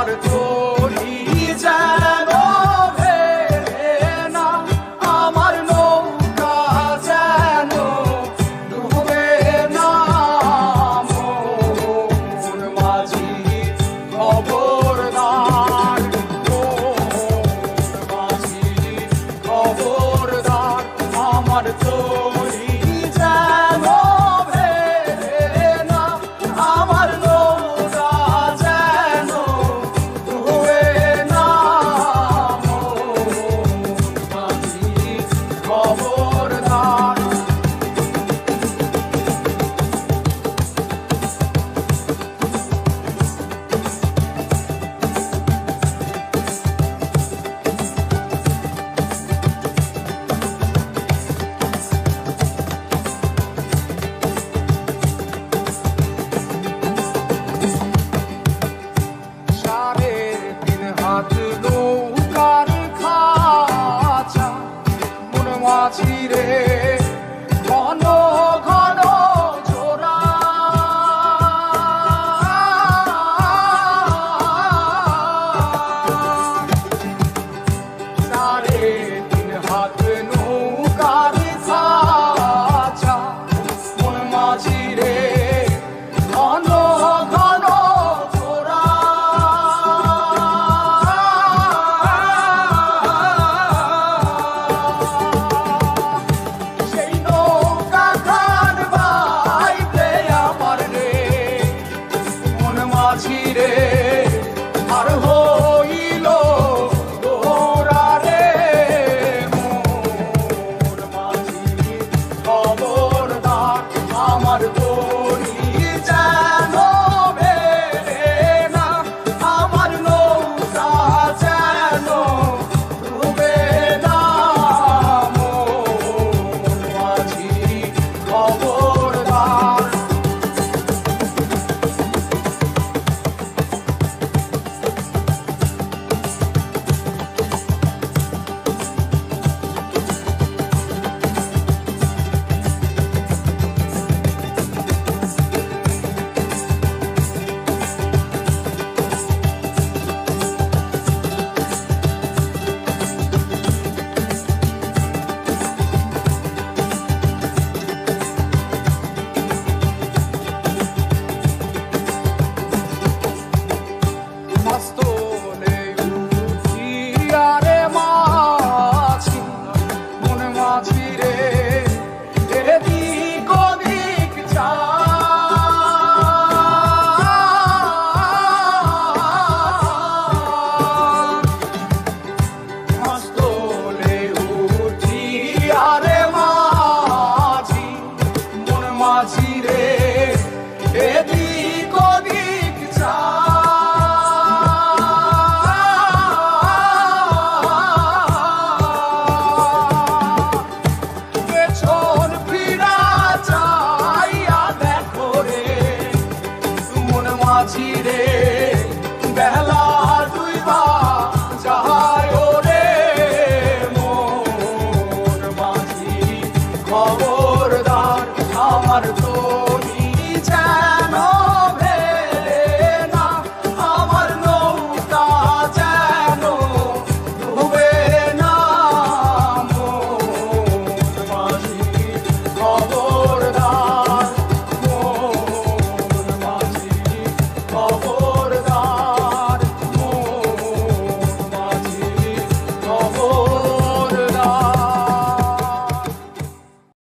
water told. watch me there. চিরে বেলা দুই বা যাহায় ওরে মোর মাঝি খবরদার আমার তো